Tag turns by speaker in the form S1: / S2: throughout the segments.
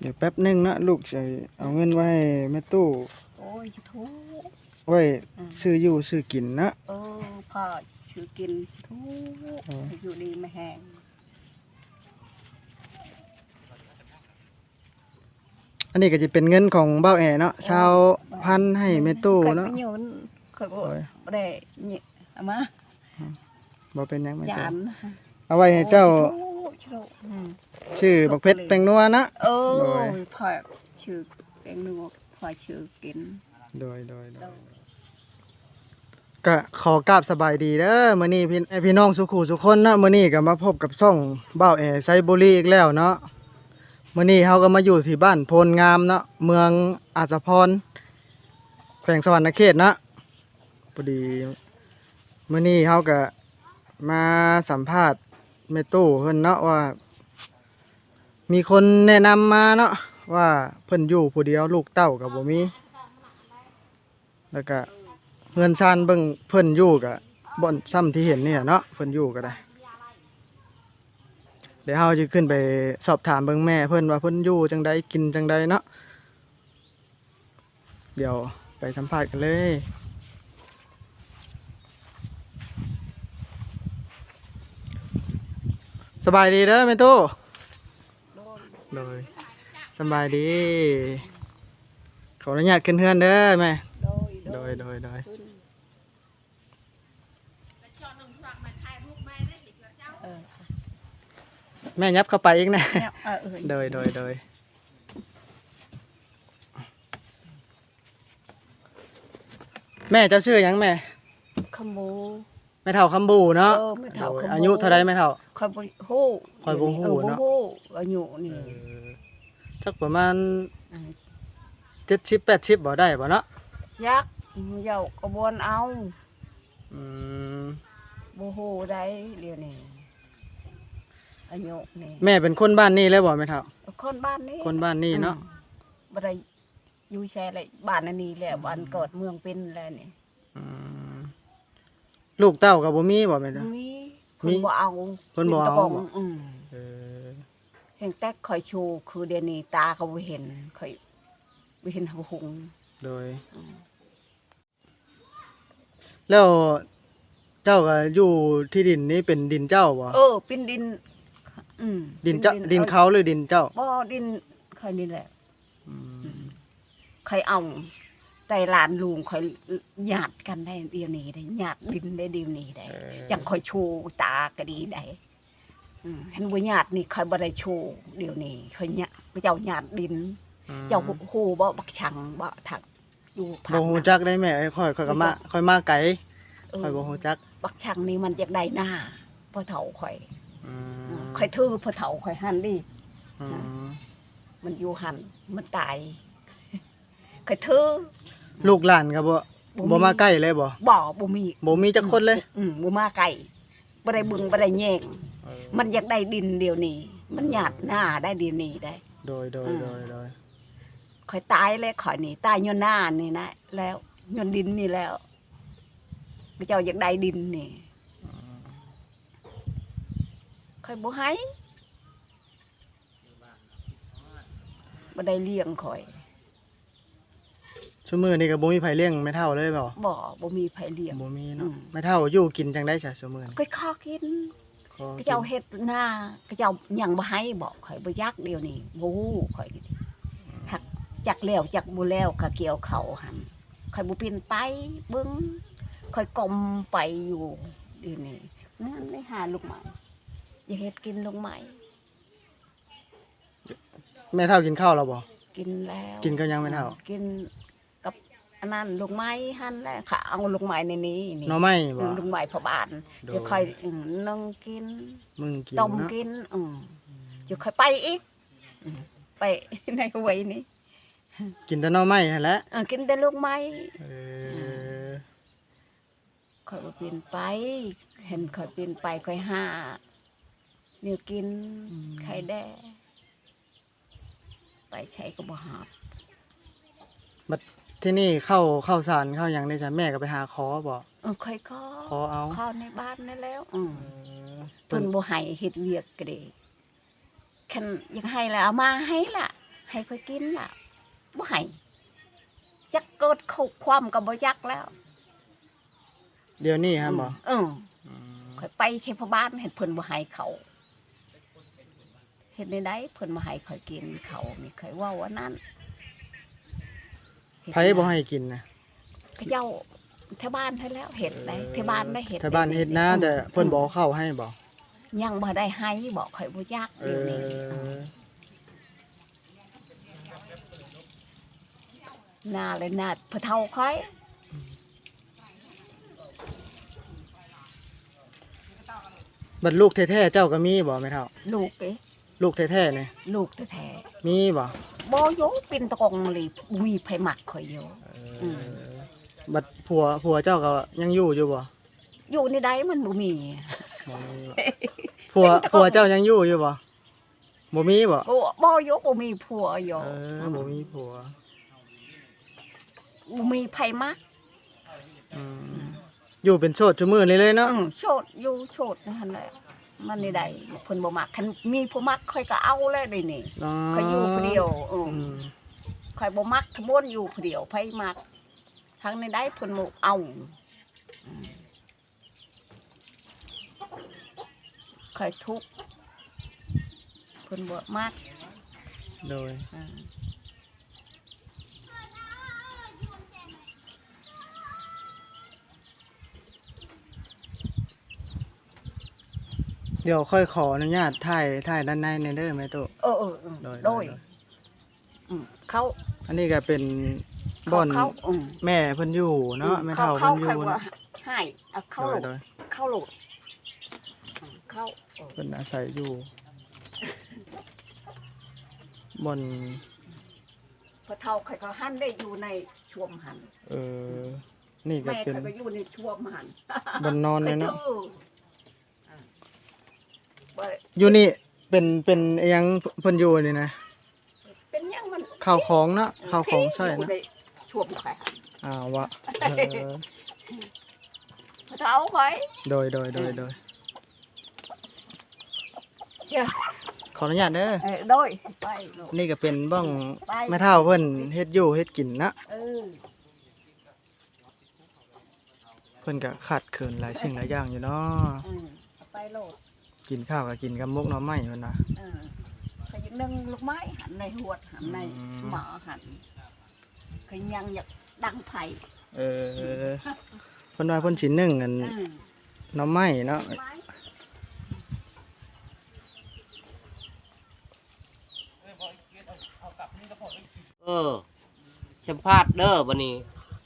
S1: เดี๋ยวแป๊บหนึงนะลูกจะเอาเงินไว้ให้แม่ตู้
S2: โอ้ยจะทุก
S1: ไว้ซื้ออยู่ซื้อกินนะ
S2: เออพ่อชื่อกินจะทุก
S1: เออ
S2: อยู่ดีไม่แห้ง
S1: อันนี้ก็จะเป็นเงินของเบ้าแอเนาะชาวพันให้แม่ตู้เนาะ
S2: เคยไปยืนเคยบอก
S1: โอ้ย
S2: บ่ได้เนี่ยเอามา
S1: บ่เป็นหยังแม่
S2: จา
S1: ตู้
S2: น
S1: เอาไว้ให้เจ้า
S2: โอ้ยจะทุกอืม
S1: ชื่อบักเพชรแปงนัวนะ
S2: เออ
S1: โดย
S2: พ่อชื่อเป็นนัวพ่อชื่อกิน
S1: โดยโดยโดยก็ขอกราบสบายดีเด้อมื้อนี้พี่พี่น้องสุขุสุคนเนาะมื้อนี้ก็มาพบกับซ่องเบ้าแอไซบุรีอีกแล้วเนาะมื้อนี้เฮาก็มาอยู่ที่บ้านโพนงามเนาะเมืองอาสาพรแขวงสวรรณเขตเนาะพอดีมื้อนี้เฮาก็มาสัมภาษณ์แม่ตู้เพิ่นเนาะว่า มีคนแนะนำมาเนาะว่าเพิ่นอยู่ผู้เดียวลูกเต้าก็บ่มีแล้วก็เงินชานเบิ่งเพิ่นอยู่ก็บ่อนซ้ำที่เห็นเนี่ยเนาะเพิ่นอยู่ก็ได้ เดี๋ยวเฮาจะขึ้นไปสอบถามเบิ่งแม่ เพิ่นว่าเพิ่นอยู่จังใดกินจังใดเนาะเดี๋ยวไปสัมภาษณ์กันเลยสบายดีเด้อแม่ตู้ โดยสบายดี ขออนุญาตขึ้นเฮือนเด้อแม่
S2: โดย
S1: โดยโดยโดย
S2: ขึ้นเออ
S1: แม่ยับเข้าไปอีกนะ
S2: เนี่ยเออเออ
S1: โดยโดยโดยแม่เจ้าชื่อหยังแม่
S2: ขโมย
S1: แม่เฒ่าคำบูเนาะ
S2: เออแม่เฒ่า
S1: โดย
S2: คำบู
S1: อายุเท่าไรแม่เฒ่า
S2: คอยบ่ฮู้
S1: ข้อยบ่ฮู้
S2: เออ
S1: เนาะ
S2: บ่ฮู้ อายุนี่
S1: สักประมาณ
S2: อ่า
S1: เจ็ดชิปแปดชิปบ่ได้บ่เนาะ
S2: ยักษ์เจ้าก็บ่นเอา
S1: อืม
S2: บ่ฮู้ได้เดี๋ยวนี้อายุนี่
S1: แม่เป็นคนบ้านนี้เลยบ่แม่เฒ่า
S2: คนบ้านนี้
S1: คนบ้านนี้เนาะ
S2: อืมบ่ได้อยู่แช่เลยบ้านอันนี้แหละบ้านเกิดเมืองเป็นแล้วนี่
S1: อืมลูกเต้ากับบ่มีบ่แม่เฒ่า
S2: มี
S1: มี
S2: เพิ่นบ่เอา
S1: เพิ่นบ่เอา
S2: ตะกงอืม
S1: เออ
S2: เห็นแต่คอยชู คือเดี๋ยวนี้ตาก็บ่เห็นคอยบ่เห็นหัวหง
S1: โดย แล้วเจ้าก็อยู่ที่ดินนี้เป็นดินเจ้าบ่
S2: เออเป็นดิน อืม
S1: ดินเจ้า
S2: ป็
S1: ดิน
S2: ออ
S1: เขาหรือดินเจ้า
S2: บ่ดินคอยนี่แหละ
S1: อืม
S2: คอยเอาแต่หลานลุงคอยญาติกันได้เดี๋ยวนี้ได้ญาติดินได้เดี๋ยวนี้ได้
S1: เออ
S2: จังคอยชูตาก็ดีได้อืม เห็นบ่ญาตินี่คอยบ่ได้ชูเดี๋ยวนี้คอยญาติเจ้าญาติดิน เจ้าฮู้บ่บักชังบ่ทักอยู่ภา
S1: บ่
S2: ค
S1: ฮู้
S2: นั้น
S1: จักได้แม่เอ้ยค่อยค่อยก็มา
S2: รู้จัก
S1: ค่อยมาไกล
S2: เออ
S1: ค่อยบ่ฮู้จัก
S2: บักชังนี่มันอยากได้หน้าพ่อเฒ่าข่อย
S1: อืม
S2: ข่อยถือพ่อเฒ่าข่อยหันดิ
S1: อืม
S2: มันอยู่หันมันตายข่อยถือ
S1: ลูกหลานก็บ่
S2: บ่
S1: บ่
S2: มี
S1: มาใกล้เลยบ่
S2: บ่บ่มี
S1: บ่มีจักคนเลย
S2: อืมบ่มาไกล บ่ได้เบึงบ่ได้แย่ง
S1: เออ
S2: มันอยากได้ดินเดียวนี้ มันหยาดหน้าได้เดียวนี้ได้
S1: โดยโดย
S2: อืม
S1: โดยโดย
S2: ข่อยตายเลยข่อยนี่ตายย้อนหน้านี่นะแล้วย้อนดินนี่แล้วพระเจ้าอยากได้ดินนี่ข่อยบ่ให้บ่ได้เลี้ยงข่อย
S1: ชั่วมื้อนี้ก็บ่มีไผเลี้ยงแม่เฒ่าเลยบ่
S2: บ่บ่มีไผเลี้ยง
S1: บ่มี
S2: อื
S1: เนาะ
S2: ม
S1: แม่เฒ่าอยู่กินจังได๋ซะชั่วมื้อนี้
S2: ข่อยขอกิน
S1: ขอ
S2: พระเจ้าเฮ็ดหน้าพระเจ้ายังบ่ให้บอกข่อยบ่ยักเดียวนี้บ่ฮู้ข่อยนี่หักจักแล้วจักบ่แล้วก็เกี่ยวเขาหั่นข่อยบ่เป็นไปเบิ่งข่อยกลมไปอยู่เดี๋ยวนี้นั่นได้หาลูกไม้อย่าเฮ็ดกินลูกไม้
S1: แม่เฒ่ากินข้าวแล้วบ่
S2: กินแล้ว
S1: กินกับหยังแม่เฒ่า
S2: กินกับ อันนั้นลูกไม้หั่นแหละค่ะเอาลูกไม้ในนี้นี่
S1: หน่อไม้บ่
S2: ลูกไม้พระบาท
S1: โดย
S2: จะค่อยอืมนึ่งกิน
S1: มึงกิน
S2: ต้ม
S1: เนาะ
S2: กินอืมจะค่อยไปอีกอืมไป ในวัยนี้
S1: กินแต่หน่อไม้หั่นแหละ
S2: เออกินแต่ลูกไม้
S1: เออ
S2: ค่อยบ่เปลี่ยนไป เห็นค่อยเปลี่ยนไปค่อยหาเนี่ยกินไข่แด้ไปใช้ก็บ่หาบ
S1: ที่นี่เข้าเข้าสารเข้าหยังได้จ้ะแม่ก็ไปหาขอบ่
S2: เออค่อยขอ
S1: ขอเอา
S2: เข้าในบ้านนั่นแล้วอืม
S1: เออ
S2: เพิ่นบ่ให้เฮ็ดเวียกก็เด้คันอยากให้แล้วเอามาให้ล่ะ ให้ค่อยกินล่ะบ่ให้จักเกิดเข้าความก็บ่ยักแล้ว
S1: เดี๋ยวนี้ฮะบ่
S2: เออค่อยไปใช้พบ้านเห็นเพิ่นบ่ให้เขาเห็นในใดเพิ่นบ่ให้ค่อยกินเขานี่ค่อยเว้าว่านั้น
S1: ไผบ่ให้กินนะ
S2: เขาเจ้าแถวบ้านให้แล้วเห็ดได้แถวบ้านได้เห็ด
S1: แถวบ้านเฮ็ดนะแต่เพิ่นบ่เอาเข้าให้บ่
S2: ยังบ่ได้ให้บอกข่อยบ่ยัก
S1: เอ
S2: เดี๋ยวนี้
S1: อ
S2: หน้าเลยหน้าพะเฒ่าค่อย
S1: บัดลูกแท้ๆเจ้าก็มีบ่แม่เฒ่า
S2: ลูกเอ้
S1: ลูกแท้ๆนี่
S2: ลูกแท้
S1: มีบ่
S2: ๆบ่อยู่เป็นตะกงเลยบ่มีไผมักข่อยอยู่ อืม
S1: บัดผัวผัวเจ้าก็ยังอยู่อยู่บ่
S2: อยู่ในใดมันบ่มี
S1: บ่มีบ่ผัวผัวเจ้ายังอยู่อยู่บ่บ่มีบ่
S2: บ่บ่อยู่บ่มีผัวอยู่
S1: เออบ่มีผัว
S2: บ่มีไผมัก
S1: อืมอยู่เป็นโสดชั่วมือเลยเลยเนาะ
S2: อือโสดอยู่โสดนั่นแหละ มันในใดเพิ่นบ่มักคันมีผู้มักข่อยก็เอาแล้วเดี๋ยวนี้
S1: อ๋อ
S2: ข่อยอยู่ผู้เดียวเออ
S1: อืม
S2: ข่อยบ่มักทะบวนอยู่ผู้เดียวไผมักทั้งในได้เพิ่นบ่เอาอืมข่อยทุกข์เพิ่นบ่มัก
S1: โดย เดี๋ยวค่อยขออนุญาตถ่ายถ่ายด้านในในเด้อแม่ตุ
S2: เออเออเออ
S1: โดย
S2: โดย
S1: โดย
S2: อืมเขา
S1: อันนี้ก็เป็นบ่อน
S2: เขาอืม
S1: แม่เพิ่นอยู่เนาะแม่เฒ่า
S2: เขา
S1: เพิ่นอ
S2: เขา
S1: ยู่
S2: ว่า
S1: นะ
S2: ให้เอาเข้า
S1: โด
S2: โหล
S1: ย
S2: ด
S1: โดย
S2: เข้าโหลดอืมเข้าเออ
S1: เพิ่นอาศัยอยู่บ่อน
S2: พอเท่าข่อยก็หันได้อยู่ในช่วมหัน
S1: เออนี่ก็
S2: แม่
S1: เป็น
S2: ข่อยก็อยู่ในช่วมหัน
S1: บ่อนนอนเลยเนาะ
S2: อออ่าบ่ได้
S1: อยู่นี่เป็นเป็นอิหยังเพิ่นอยู่นี่นะ
S2: เป็นหยังมัน
S1: ข้าวของเนาะข้าวของใช่
S2: ยู่
S1: นะ
S2: ในช่วมข่อยหัน
S1: อ่าวะเออ
S2: พอเท่าข่อย
S1: โดยโดยโดยโดย
S2: เจ้า
S1: ขออนุญาตเด้อ
S2: เออโดยไปลูก
S1: นี่ก็เป็นบ้อง
S2: ไป
S1: แม่เฒ่าเพิ่นเฮ็ดอยู่เฮ็ดกินเนาะ
S2: เออ
S1: เพิ่นก็ขาดเขินหลายสิ่งหลายอย่างอยู่เนาะ
S2: อืมเอาไปโหลด
S1: กินข้าวก็กินกับมุกหน่อไม้เพิ่นน่ะ
S2: เออขยิงนึ่งลูกไม้หันในหวดหันใน
S1: อืม
S2: หมอหันขยังอยากดังไผ่
S1: เออเพิ่นว่าเพิ่นสินึ่งกัน
S2: เออ
S1: หน่อไม้เนาะ
S2: ไม้
S3: เออสัมภาษณ์เด้อบันนี้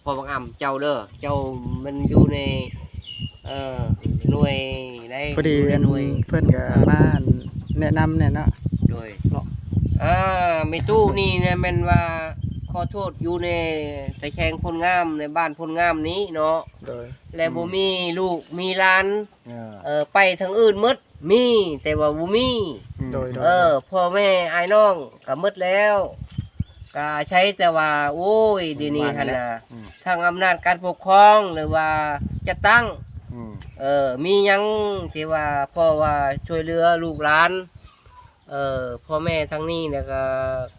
S3: พอบางอ่ำเจ้าเด้อเจ้ามันอยู่ใน เอ่อ หน่วยได้
S1: พอดี
S3: ยู่ใน
S1: อัน
S3: หน่วย
S1: เพิ่นก็มาแนะนำเนี่ยเนาะ
S3: โดย
S1: เนาะ
S3: อ่าไม่ตู้นี่เนี่ยแมันว่าขอโทษอยู่ในตะแคงพลงามในบ้านพลงามนี้เนาะ
S1: โดย
S3: และบ่มีลูกมีหลาน
S1: เออ
S3: เออไปทางอื่นหมดมีแต่ว่าบ่มี
S1: โดยโดย
S3: เออพ่อแม่ไอ้ายน้องก็หมดแล้วก็ใช้แต่ว่า โอ้ยเดียวนี้หั่นน่ะทางอำนาจการปกครองหรือว่าจะตั้ง เออมีหยังที่ว่าพ่อว่าช่วยเหลือลูกหลานเออพ่อแม่ทั้งนี้เนี่ยก็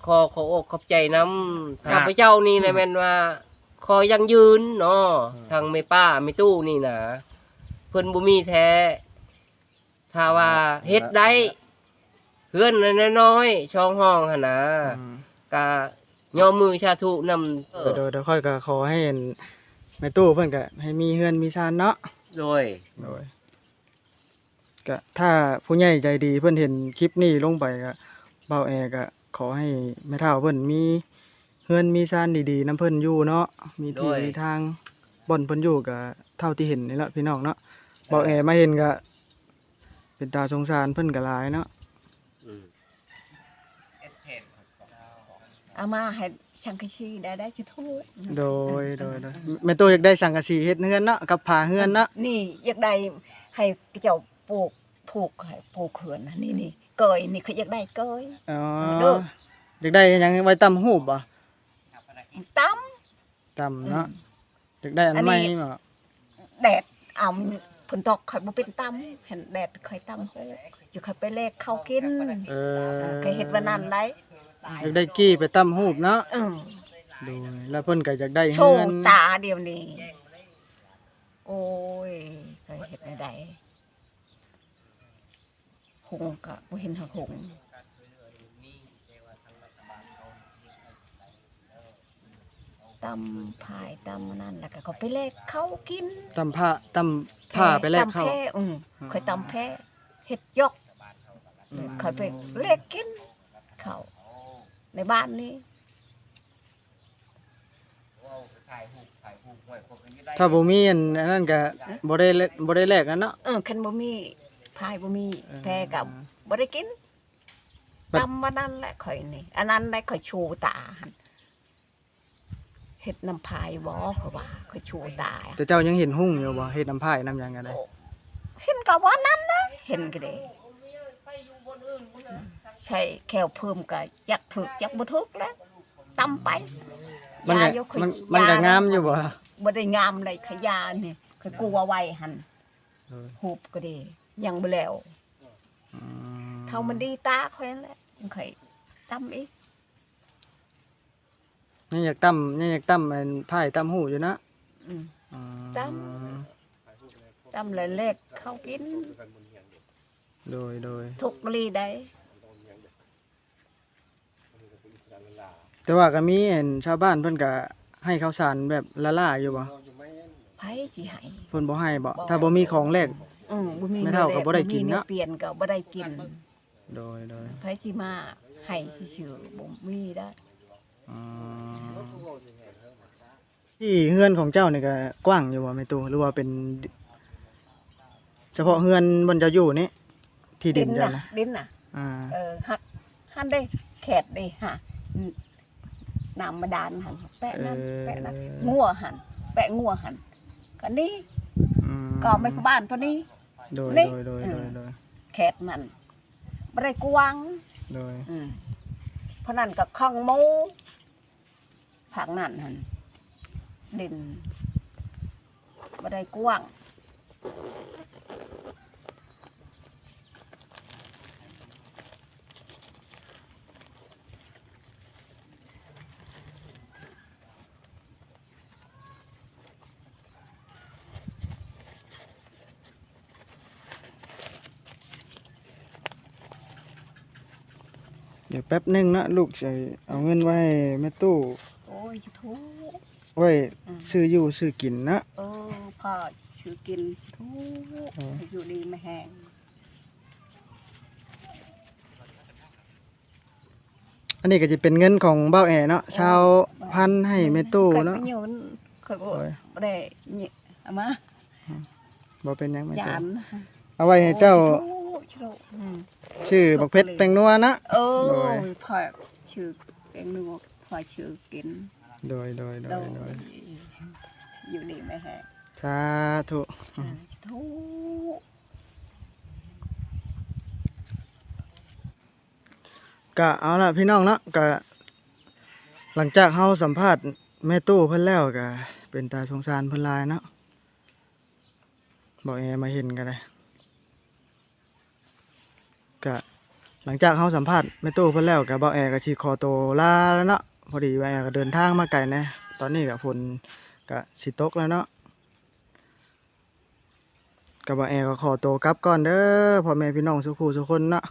S3: ขอขออกขอบใจน้ำข้าพเจ้านี่นะแม่นว่าขอยังยืนเนาะทางไม่ป้าไม่ตู้นี่นะเพิ่นบ่มีแท้ ถ้าว่าเฮ็ดได้เพื่อนน้อยๆช่องห้องหั่นนะ
S1: อืม
S3: ก็ยอมมือชาทุนำเออ
S1: โดยโดยค่อยก็ขอให้แม่ตู้เพิ่นก็ให้มีเฮือนมีชานเนาะ
S3: โดย
S1: โดยก็ถ้าผู้ใหญ่ใจดีเพื่อนเห็นคลิปนี้ลงไปก็เบาแอก็ขอให้แม่เฒ่าเพิ่นมีเฮือนมีซานดีๆน้ำเพิ่นอยู่เนาะมีที่มีทางบ่อนเพิ่นอยู่ก็เท่าที่เห็นนี่แหละพี่น้องเนาะเบาแอมาเห็นก็เป็นตาสงสารเพิ่นก็หลายเนาะ
S3: อืม
S2: เอามาให้ ช่างกะชีได้ได้จะทุก
S1: โดยโดยโดยแม่ตู้อยากได้สังกะสีเฮ็ดเฮือนเนาะกับผาเฮือนเนาะ
S2: นี่อยากได้ให้เจ้าปลูกผูกให้ปลูกเขื่อนนะนี่นี่เกยนี่เขาอยากได้เกย
S1: อ๋อ
S2: เด้อ
S1: อยากได้หยังไว้ตำหูบบ่
S2: ตั้ม
S1: ตำเนาะอยากได้อันใหม่บ่
S2: แดดเอาผลตกข่อยบ่เป็นตั้มเห็นแดดข่อยตั้มโหจะข่อยไปแลกข้าวกิน
S1: เออ
S2: เคยเฮ็ดวันนั้นได้
S1: อยากได้กี้ไปตั้มหูบเนาะ
S2: เออ
S1: โดยแล้วเพิ่นก็อยากได้
S2: โช
S1: เงิน
S2: ว์ตาเดียวนี้ โอ้ยเคยเห็นได้หงก็บ่เห็นหักหงตำพายตำนั่นแล้วก็เขาไปแลกเขากิน
S1: ตั้มผ้าตั้มผ้าไปแลกเข้า
S2: ตำแพ้อืมเคยตำแพ้เห็ดยกเคยไปแลกกินเขา ในบ้านนี้
S1: ถ้าบ่มีอันนั้นก็บ่ได้แลบ่ได้แลกกันเนาะ
S2: เออคันบ่มีพายบ่มี
S1: เออ
S2: แพ้กับบ่ได้กิน
S1: บัด
S2: ตำมานั่นแหละข่อยนี่อันนั้นได้ข่อยชูตาหั่นเฮ็ดน้ำพายบ่เขาว่าข่อยชูตา
S1: แต่เจ้ายังเห็นหุ่งอยู่บ่เฮ็ดน้ำพายน้ำหยังกันได้
S2: เห็นก็ว่านั้นนะเห็นก็ได้ ใช่แควเพิ่มก็จักถึกจักบ่ถึกแล้วตำไป
S1: มันก็
S2: ยายกข่อย
S1: มันมันก็
S2: ย
S1: งามอยู่บ่
S2: บ่ได้งามเลยขยานี่ข่อยกลัวไว้หั่น
S1: เออ
S2: หูบก็ดียังบ่แล้ว
S1: อื
S2: เท่ามันดีตาข่อยนั่นแหละมันข่อยตำอีก
S1: ยังอยากตั้มยังอยากตั้มอันพายตั้มหูอยู่นะ
S2: อืม
S1: อืม
S2: ตั้มตำเลยเล็กเข้ากิน
S1: โดยโดย
S2: ทุกลีได้
S1: แต่ว่าก็มีอันชาวบ้านเพิ่นก็ให้ข้าวสารแบบละล่าอยู่บ่
S2: ไผสิให้
S1: เพิ่นบ่ให้บ่ถ้าบ่มีของแลก
S2: อืมบ่มี
S1: ไม่เท่ากับบ่ได้กิน
S2: มี
S1: เนาะ
S2: เปลี่ยนก็บ่ได้กิน
S1: โดยโดย
S2: ไผสิมาให้ซื่อๆบ่มีได้
S1: อืมที่เฮือนของเจ้านี่ก็กว้างอยู่บ่แม่ตู่หรือว่าเป็น เฉพาะเฮือนบนเจ้าอยู่นี่ที่ดินเจ้า
S2: น่ะ
S1: นะ
S2: ดินน่ะ
S1: อ่า
S2: เออหักหันได้แขดได้ฮะอืม น้ำมาดานหันแปะนั้นแปะนั้นงัวหันแปะงัวหันก็นี่
S1: อืม
S2: ก็ไม่บ้านตัวนี้
S1: โดย
S2: นี่
S1: โดยโดย
S2: อื
S1: โด
S2: ม
S1: ยโดย
S2: แขดมันบ่ได้กวาง
S1: โดย
S2: อืมเพราะนั่นก็ข้องหมูผักนั่นหันดินบ่ได้กว้าง
S1: เดี๋ยวแป๊บหนึงนะลูกจะเอาเงินไว้ให้แม่ตู้
S2: โอ้ยทุก
S1: ไว้
S2: อืม
S1: ซื้ออยู่ซื้อกินนะ
S2: เออพ่อชื่อกินทุก
S1: เออ
S2: อยู่ดีไม่แห้ง
S1: อันนี้ก็จะเป็นเงินของเบ้าแอเนาะชาวพันให้แม่ตู้เนาะ
S2: เคยไปยืนเคยบอก
S1: โอ้ย
S2: บ่ได้เนี่ยเอามา
S1: บ่เป็นหยังแม่
S2: ยา
S1: ตู้
S2: น
S1: เอาไว้ให้เจ้า
S2: โอ้ย ชุกอืม
S1: ชื่อบักเพชรแตงนัวนะ
S2: เอ
S1: โด
S2: อยพ่อชื่อเป็นนัวพ่อชื่อกิน
S1: โดยโดยโด
S2: โด
S1: ยโดย
S2: อยู่ดีไม่แห้ง
S1: สาธุ
S2: อ่าทุก
S1: ก็เอาล่ะพี่น้องเนาะก็หลังจากเฮาสัมภาษณ์แม่ตู้เพิ่นแล้วก็เป็นตาสงสารเพิ่นหลายเนาะบอกแอมาเห็นกันเก็หลังจากเขาสัมภาษณ์แม่ตู้เพิ่นแล้วกับอกแอก็สิขอตัวลาแล้วเนาะพอดีว่าแอก็เดินทางมาไกลนะตอนนี้กับฝนก็สิตกแล้วเนาะกับอกแอก็ขอตัวกลับก่อนเด้อพ่อแม่พี่น้องสุขุสุคนเนาะ